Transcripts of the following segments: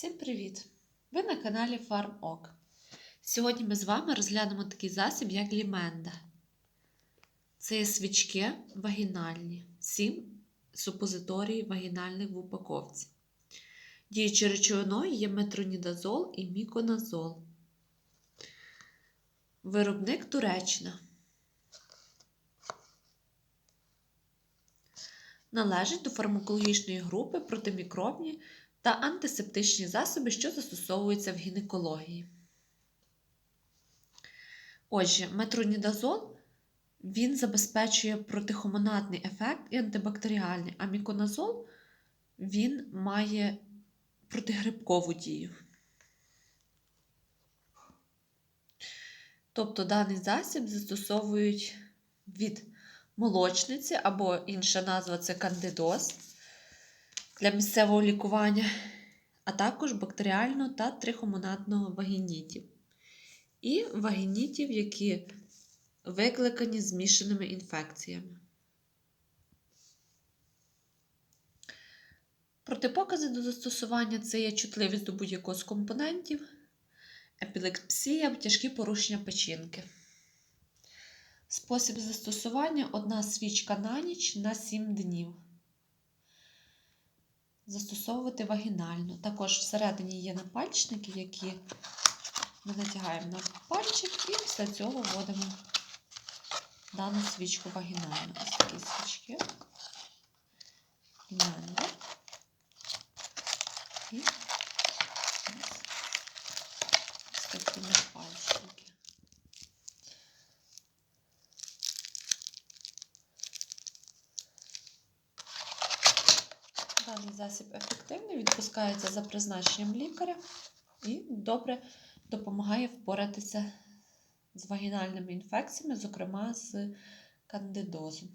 Всім привіт! Ви на каналі FarmOk. Сьогодні ми з вами розглянемо такий засіб, як ліменда. Це є свічки вагінальні, 7 супозиторій вагінальних в упаковці. Діючою речовиною є метронідазол і міконазол. Виробник Туреччина. Належить до фармакологічної групи протимікробні та антисептичні засоби, що застосовуються в гінекології. Отже, метронідазол він забезпечує протихомонадний ефект і антибактеріальний, а міконазол він має протигрибкову дію. Тобто даний засіб застосовують від молочниці або інша назва це кандидоз для місцевого лікування, а також бактеріального та трихомонадного вагінітів. І вагінітів, які викликані змішаними інфекціями. Протипокази до застосування це є чутливість до будь-якого з компонентів, епілепсія, тяжкі порушення печінки. Спосіб застосування одна свічка на ніч на 7 днів. Застосовувати вагінально. Також всередині є напальчники, які ми натягаємо на пальчик і після цього вводимо дану свічку вагінально. Ось такі свічки. Ліменда. І ось такі напальчники. Даний засіб ефективний, відпускається за призначенням лікаря і добре допомагає впоратися з вагінальними інфекціями, зокрема з кандидозом.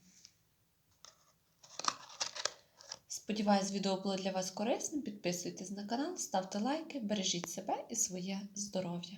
Сподіваюсь, відео було для вас корисним. Підписуйтесь на канал, ставте лайки, бережіть себе і своє здоров'я.